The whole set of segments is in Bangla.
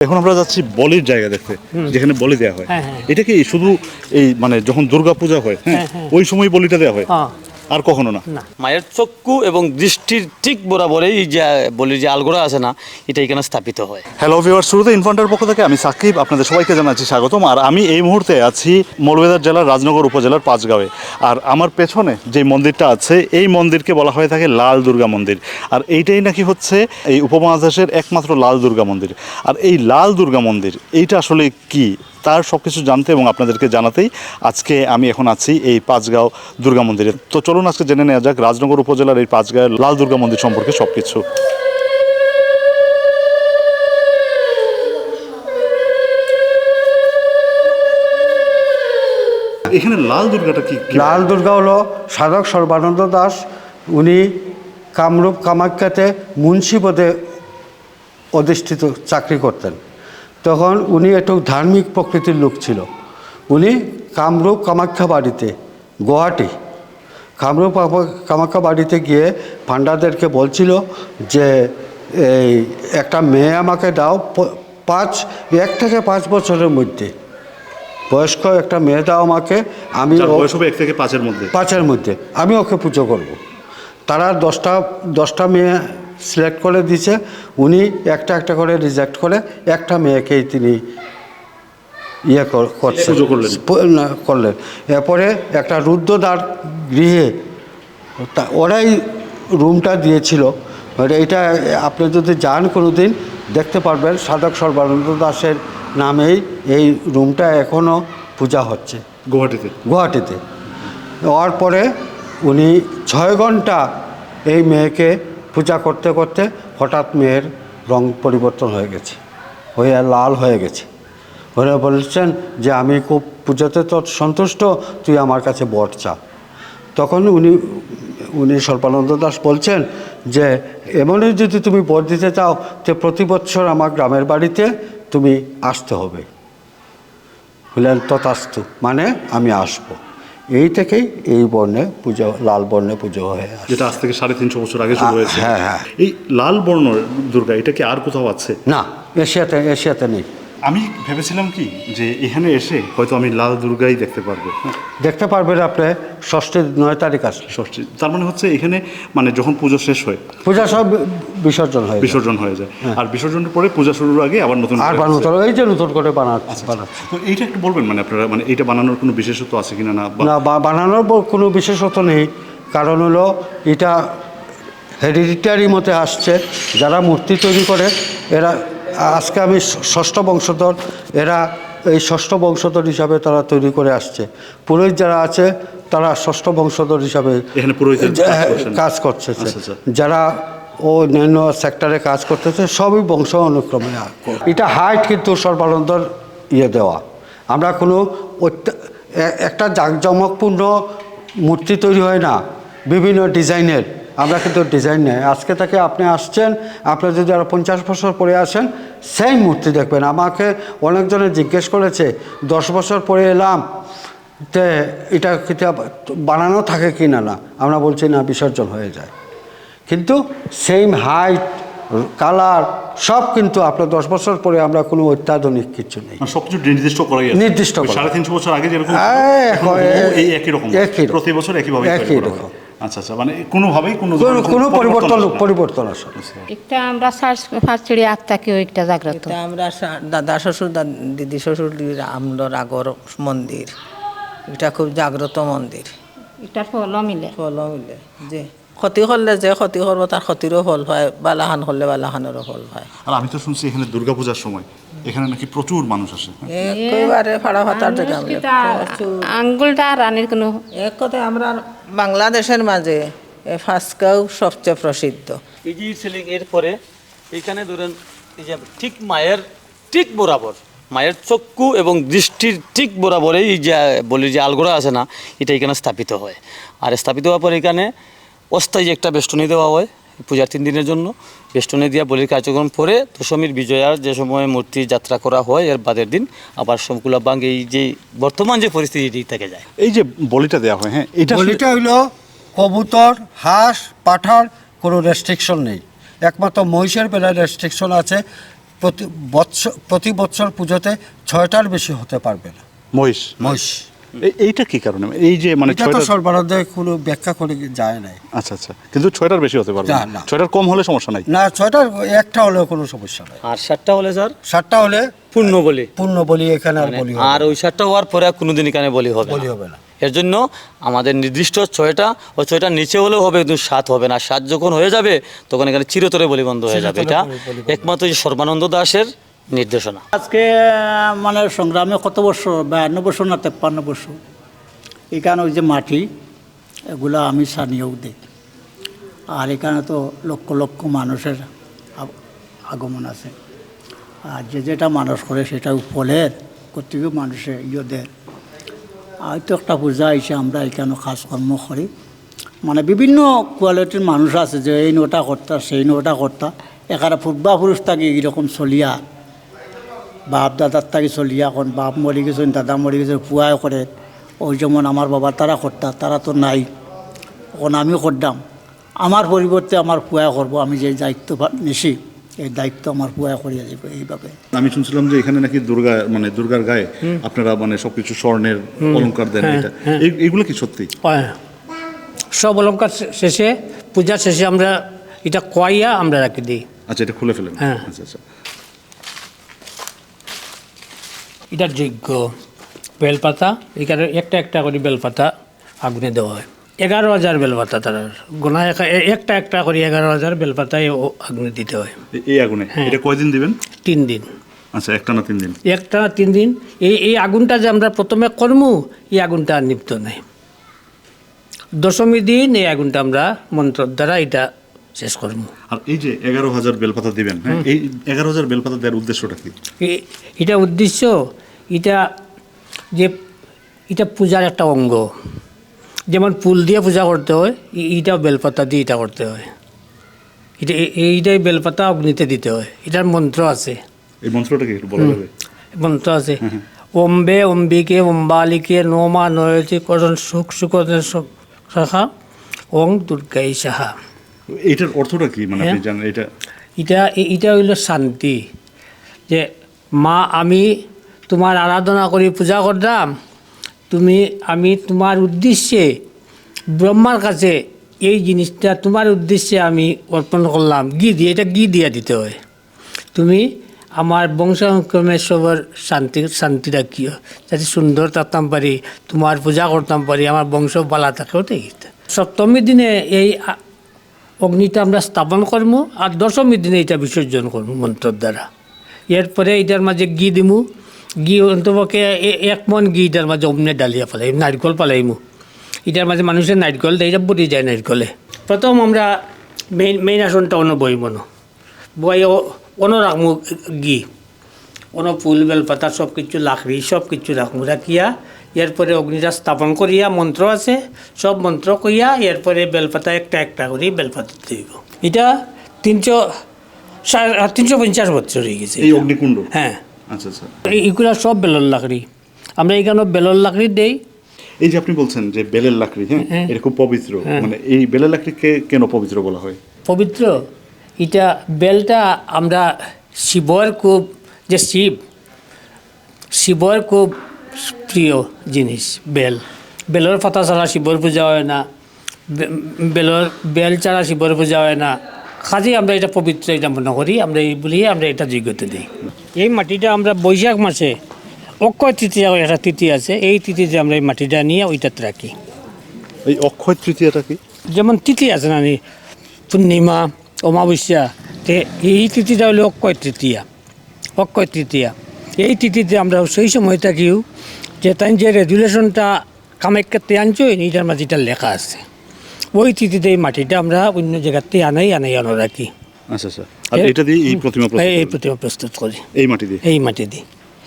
এখন আমরা যাচ্ছি বলির জায়গা দেখতে যেখানে বলি দেওয়া হয় হ্যাঁ, হ্যাঁ। এটা কি শুধু এই মানে যখন দুর্গা পূজা হয় হ্যাঁ হ্যাঁ। ওই সময় বলিটা দেওয়া হ্যাঁ আর কখনো না। না। মায়ের চক্ষু এবং দৃষ্টির ঠিক বরাবরেই যে বলি যে আলগোড়া আছে না এটা এখানে স্থাপিত হয়। হ্যালো ভিউয়ার শুরুতে ইনফান্টার পক্ষ থেকে আমি সাকিব আপনাদের সবাইকে জানাচ্ছি স্বাগতম। আর আমি এই মুহূর্তে আছি মৌলভীবাজার জেলার রাজনগর উপজেলার পাঁচগাঁওয়ে। আর আমার পেছনে যে মন্দিরটা আছে এই মন্দিরকে বলা হয়ে থাকে লাল দুর্গা মন্দির। আর এইটাই নাকি হচ্ছে এই উপমহাদেশের একমাত্র লাল দুর্গা মন্দির। আর এই লাল দুর্গা মন্দির এইটা আসলে কি? তার সব কিছু জানতে এবং আপনাদেরকে জানাতেই আজকে আমি এখন আছি এই পাঁচগাঁও দুর্গা মন্দিরে। তো চলুন আজকে জেনে নেওয়া যাক রাজনগর উপজেলার এই পাঁচগাঁয়ের লাল দুর্গা মন্দির সম্পর্কে সব কিছু এখানে লাল দুর্গাটা কি লাল দুর্গা হলো সাধক সর্বানন্দ দাস। উনি কামরূপ কামাখ্যাতে মুন্সি পদে অধিষ্ঠিত, চাকরি করতেন। তখন উনি একটু ধার্মিক প্রকৃতির লোক ছিল। উনি কামরূপ কামাখ্যা বাড়িতে গুয়াহাটি। কামরূপ কামাখ্যা বাড়িতে গিয়ে পাণ্ডাদেরকে বলছিল যে এই একটা মেয়ে আমাকে দাও পাঁচ এক থেকে পাঁচ বছরের মধ্যে। বয়স্ক একটা মেয়ে দাও আমাকে আমি এক থেকে পাঁচের মধ্যে। পাঁচের মধ্যে আমি ওকে পুজো করব। তারা দশটা দশটা মেয়ে সিলেক্ট করে দিয়েছে উনি একটা একটা করে রিজেক্ট করে একটা মেয়েকেই তিনি ইয়ে কর- করছেন। করলেন। করলেন। এরপরে একটা রুদ্রদ্বার গৃহে তা- ওরাই রুমটা দিয়েছিল। এবার এটা আপনি যদি যান কোনো দিন দেখতে পারবেন সাধক সর্বানন্দ দাসের নামেই এই রুমটা এখনও পূজা হচ্ছে। গুয়াহাটিতে। গুয়াহাটিতে। হওয়ার পরে উনি ছয় ঘণ্টা এই মেয়েকে পূজা করতে করতে হঠাৎ মেয়ের রং পরিবর্তন হয়ে গেছে, হয়ে লাল হয়ে গেছে। হয়ে বলছেন যে, আমি খুব পুজোতে তো সন্তুষ্ট, তুই আমার কাছে বট চা। তখন উনি উনি সর্বানন্দ দাস বলছেন যে, এমনই যদি তুমি বট দিতে চাও, তো প্রতি বছর আমার গ্রামের বাড়িতে তুমি আসতে হবে। হলেন তথাস্তু মানে আমি আসব। এই থেকেই এই বর্ণে পুজো লাল বর্ণে পুজো হয়ে যেটা আজ থেকে সাড়ে তিনশো বছর আগে শুরু হয়েছে। হ্যাঁ, হ্যাঁ। এই লাল বর্ণ দুর্গা এটা কি আর কোথাও আছে? না এশিয়াতে এশিয়াতে নেই। আমি ভেবেছিলাম কি যে এখানে এসে হয়তো আমি লাল দুর্গাই দেখতে পারব। হ্যাঁ, দেখতে পারবেন আপনি ষষ্ঠীর নয় তারিখ আসলে। ষষ্ঠী তার মানে হচ্ছে এখানে মানে যখন পুজো শেষ হয় পূজা সব বিসর্জন হয় বিসর্জন হয়ে যায়। আর বিসর্জনের পরে পূজা শুরুর আগে আবার নতুন আর হচ্ছে। এই যে নতুন করে বানাচ্ছে বানাচ্ছে। তো এইটা একটু বলবেন মানে আপনারা মানে এইটা বানানোর কোনো বিশেষত্ব আছে কিনা না বা- না বানানোর কোনো বিশেষত্ব নেই। কারণ হলো এটা হেরিডিটারি মতে আসছে। যারা মূর্তি তৈরি করে এরা আজকে আমি ষষ্ঠ বংশধর এরা এই ষষ্ঠ বংশধর হিসাবে তারা তৈরি করে আসছে। পুরোহিত যারা আছে তারা ষষ্ঠ বংশধর হিসাবে কাজ করতেছে। আচ্ছা, আচ্ছা। যারা ও অন্যান্য সেক্টরে কাজ করতেছে সবই বংশ অনুক্রমে এটা হাইট কিন্তু সর্বানন্দর ইয়ে দেওয়া। আমরা কোনো একটা জাঁকজমকপূর্ণ মূর্তি তৈরি হয় না বিভিন্ন ডিজাইনের। আমরা কিন্তু ডিজাইন নেই। আজকে থেকে আপনি আসছেন আপনি যদি আরও পঞ্চাশ বছর পরে আসেন সেই মূর্তি দেখবেন। আমাকে অনেকজনে জিজ্ঞেস করেছে দশ বছর পরে এলাম তে এটা কিন্তু বানানো থাকে কি না? না আমরা বলছি না বিসর্জন হয়ে যায়। কিন্তু সেম হাইট কালার সব কিন্তু আপনার দশ বছর পরে আমরা কোনো অত্যাধুনিক কিছু নেই। মানে সবকিছু নির্দিষ্ট আছে। নির্দিষ্ট সাড়ে তিনশো বছর আগে যেরকম এই একই- রকম। প্রতি বছর একইভাবে একই করা হয়। রকম। আচ্ছা আচ্ছা মানে কোনোভাবেই কোনো কোনো পরিবর্তন। পরিবর্তন আসে না। একটা আমরা ফার্স্টে আত্মাকে একটা জাগ্রত। আমরা দাদা শ্বশুর দিদি শ্বশুর আমলর আগর মন্দির। এটা খুব জাগ্রত মন্দির। এটার ফল মিলে। ফল মিলে যে ক্ষতি করলে যে ক্ষতি করব তার ক্ষতিরও ফল পায় বালাহান করলে বালাহানেরও ফল পায় আর আমি তো শুনছি এখানে দুর্গাপূজার সময় এখানে নাকি প্রচুর মানুষ আসে হ্যাঁ? একেবারে ফাড়া ফাতার আঙ্গুলটা রানীর কোনো এক কথায় আমরা বাংলাদেশের মাঝে এ ফাঁসকাও সবচেয়ে প্রসিদ্ধ। এই যে সিলিং এর পরে এখানে ধরেন এই যে ঠিক মায়ের ঠিক বরাবর মায়ের চক্ষু এবং দৃষ্টির ঠিক বরাবরেই এই যে বলি যে আলগোড়া আছে না এটা এখানে স্থাপিত হয়। আর স্থাপিত হওয়ার পর এখানে অস্থায়ী একটা বেষ্টনী দেওয়া হয় পূজার তিন দিনের জন্য বেষ্টনী দিয়া বলির কার্যক্রম পরে দশমীর বিজয়ার যে সময় মূর্তি যাত্রা করা হয় এর বাদের দিন আবার সমকুলা বাং এই যে বর্তমান যে পরিস্থিতি এটি থেকে যায়। এই যে বলিটা দেওয়া হয় হ্যাঁ এটা বলিটা হইল কবুতর হাঁস পাঠার কোনো রেস্ট্রিকশন নেই। একমাত্র মহিষের বেলায় রেস্ট্রিকশন আছে প্রতি বৎসর প্রতি বছর পুজোতে ছয়টার বেশি হতে পারবে না। মহিষ। মহিষ। এইটা কি কারণে? এই যে মানে ছয়টা সর্বরাধে কোনো ব্যাখ্যা করে যায় নাই। আচ্ছা আচ্ছা। কিন্তু ছয়টার বেশি হতে পারবে। না। ছয়টার কম হলে সমস্যা নাই? না ছয়টার একটা হলেও কোনো সমস্যা নাই। আর সাতটা হলে স্যার? সাতটা হলে পূর্ণ বলি। পূর্ণ বলি এখানে আর বলি আর ওই সাতটা হওয়ার পরে কোনোদিন এখানে বলি হবে বলি হবে না। এর জন্য আমাদের নির্দিষ্ট ছয়টা ও ছয়টা নিচে হলেও হবে কিন্তু সাত হবে না। সাত যখন হয়ে যাবে তখন এখানে চিরতরে বলি বন্ধ হয়ে যাবে। এটা একমাত্র সর্বানন্দ দাসের নির্দেশনা। আজকে মানে সংগ্রামে কত বছর? বায়ান্ন বছর না তেপ্পান্ন বছর? এখানে ওই যে মাটি, এগুলো আমি স্থানীয়ও দিই আর এখানে তো লক্ষ লক্ষ মানুষের আগমন আছে। আর যে যেটা মানুষ করে সেটা ফলের কর্তৃক মানুষের ইয়ে দেয় হয়তো একটা পূজা আইসে আমরা এখানে কাজকর্ম করি। মানে বিভিন্ন কোয়ালিটির মানুষ আছে যে এই নোটা কর্তা, সেই নোটা কর্তা। এখানে পূর্বাপুরুষ থাকি এরকম চলিয়া। বাপ দাদার থাকি চলিয়া এখন বাপ মরি গেছেন দাদা মরি গেছে পুয়াই করে। ওই যেমন আমার বাবা তারা করতা তারা তো নাই। এখন আমিও করতাম। আমার পরিবর্তে আমার পুয়া করব আমি যে দায়িত্ব নিছি এই দায়িত্ব আমার পুয়া করিয়া যাবে এইভাবে। আমি শুনছিলাম যে এখানে নাকি দুর্গা মানে দুর্গার গায়ে আপনারা মানে সবকিছু স্বর্ণের অলংকার দেন এটা। এইগুলো কি সত্যি? সব অলঙ্কার শেষে পূজা শেষে আমরা এটা কয়াইয়া আমরা রাখি দিই। আচ্ছা এটা খুলে ফেলেন। হ্যাঁ। আচ্ছা আচ্ছা। এটা যোগ্য। বেলপাতা এখানে একটা একটা করে বেলপাতা আগুনে দেওয়া হয়। এগারো হাজার বেলপাতা তার। গোনা একা- একটা একটা করে এগারো হাজার বেলপাতায় ও আগুনে দিতে হয়। এই আগুনে? হ্যাঁ। এটা কয়দিন দিবেন? তিন দিন। আচ্ছা একটা না তিন দিন? একটা না তিন দিন। এই এই আগুনটা যে আমরা প্রথমে করমু এই আগুনটা আর নিপ্ত নাই। দশমী দিন এই আগুনটা আমরা মন্ত্রর দ্বারা এটা শেষ করব আর এই যে এগারো হাজার বেলপাতা দিবেন হ্যাঁ এই এগারো হাজার বেলপাতা দেওয়ার উদ্দেশ্যটা কি এটা উদ্দেশ্য এটা যে এটা পূজার একটা অঙ্গ যেমন ফুল দিয়ে পূজা করতে হয় এ- এইটাও বেলপাতা দিয়ে এটা করতে হয় এটা এইটাই বেলপাতা অগ্নিতে দিতে হয় এটার মন্ত্র আছে এই মন্ত্রটা কি বলা যাবে মন্ত্র আছে অম্বে অম্বিকে অম্বালিকে নোমা নয়তি করণ সুখ সুখ শাখা ওং দুর্গাই সাহা এটার অর্থটা কি? মানে আপনি হ্যাঁ। জানেন এটা এটা এটা হইল শান্তি। যে মা আমি তোমার আরাধনা করি পূজা করতাম। তুমি আমি তোমার উদ্দেশ্যে ব্রহ্মার কাছে এই জিনিসটা তোমার উদ্দেশ্যে আমি অর্পণ করলাম। ঘি দিয়ে এটা ঘি দিয়ে দিতে হয়। তুমি আমার বংশক্রমে সবার শান্তি শান্তি রাখিও যাতে সুন্দর থাকতাম পারি তোমার পূজা করতাম পারি আমার বংশ বালা থাকে ওটাই। সপ্তমী দিনে এই অগ্নিটা আমরা স্থাপন করব আর দশমীর দিনে এটা বিসর্জন করব মন্ত্রের দ্বারা। এরপরে এটার মাঝে ঘি দিমু। ঘি অন্তপক্ষে এক মন ঘি এটার মাঝে অমনে ডালিয়া ফেলাই নারকল পালাইমু। এটার মাঝে মানুষের নারকল দেয়, এটা বটি যায় নারকলে। প্রথম আমরা মেইন মেইন আসনটা অন্য বই মনো বই অন্য রাখমু ঘি। অন্য ফুল, বেলপাতা সব কিছু লাকড়ি সব কিছু রাখমু, রাখিয়া এরপরে অগ্নিটা স্থাপন করিয়া মন্ত্র আছে সব মন্ত্র করিয়া এরপরে বেলপাতা একটা একটা করে বেলপাতা দিব। এটা তিনশো তিনশো পঞ্চাশ বছর হয়ে গেছে এই অগ্নিকুণ্ড? হ্যাঁ। আচ্ছা আচ্ছা। এগুলা সব বেলর লাকড়ি। আমরা এখানে বেলর লাকড়ি দেই। এই যে আপনি বলছেন যে বেলের লাকড়ি হ্যাঁ? এটা খুব পবিত্র। মানে এই বেলের লাকড়িকে কেন পবিত্র বলা হয়? পবিত্র? এটা বেলটা আমরা শিবর খুব যে শিব শিবর খুব প্রিয় জিনিস বেল। বেলর পাতা ছাড়া শিবর পূজা হয় না। বেলর বেল ছাড়া শিবর পূজা হয় না। কাজে আমরা এটা পবিত্র এটা মনে করি আমরা এই বলিয়ে আমরা এটা যোগ্যতা দিই। এই মাটিটা আমরা বৈশাখ মাসে অক্ষয় তৃতীয়া একটা তিথি আছে এই তিথিতে আমরা এই মাটিটা নিয়ে ওইটাতে রাখি। এই অক্ষয় তৃতীয়াটা কি? যেমন তিথি আছে না নি? পূর্ণিমা অমাবস্যা তে এই তিথিটা হলো অক্ষয় তৃতীয়া। অক্ষয় তৃতীয়া। এই তিথিতে আমরা সেই সময় থাকিও যে তাই যে রেজুলেশনটা কামাখ্যাতে আনছো এইটার মাঝে এটা লেখা আছে। ওই তিথিতে এই মাটিটা আমরা অন্য জায়গাতে আনাই আনাই আনো রাখি আচ্ছা আচ্ছা। আর এটা দিয়ে এই প্রতিমা এই- প্রতিমা প্রস্তুত করি। এই মাটি দিয়ে? এই মাটি দিয়ে।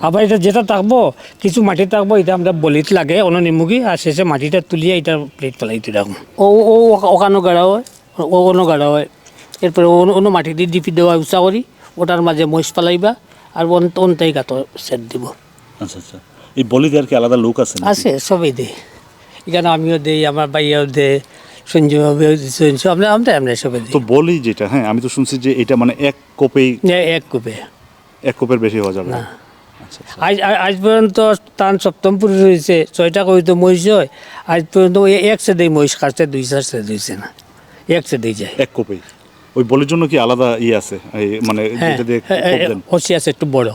আবার এটা যেটা থাকব কিছু মাটি থাকব এটা আমরা বলিত লাগে অন্য নিমুখী আর শেষে মাটিটা তুলিয়ে এটা প্লেট ফেলাইতে রাখব। ও ও ওখানো গাড়া হয় ও অন্য গাড়া হয়। এরপরে অন্য অন্য মাটি দিয়ে ডিপি দেওয়া উঁচা করি ওটার মাঝে মহিষ ফেলাইবা আর অন্ত অন্তাই গাত সেট দিব। আচ্ছা আচ্ছা। এই বলি দেওয়ার কি আলাদা লোক আছে? আছে সবই দে এখানে আমিও দেই আমার ভাইয়াও দে সঞ্জয় বাবুও দিচ্ছে আমরা আমরা আমরা সবাই দিই তো বলি যেটা হ্যাঁ আমি তো শুনছি যে এটা মানে এক কোপেই এক কুপে এক কোপের বেশি হওয়া যাবে না আচ্ছা আচ্ছা। আজ আজ- পর্যন্ত তান সপ্তম পুরুষ হয়েছে ছয়টা কবিত মহিষ হয় আজ পর্যন্ত ওই এক সেদেই মহিষ কাটছে দুই চার সেদ হয়েছে না এক সেদেই যায় এক কোপেই ওই বলির জন্য কি আলাদা ইয়ে আছে মানে হ্যাঁ যেটা দিয়ে হসি আছে একটু বড়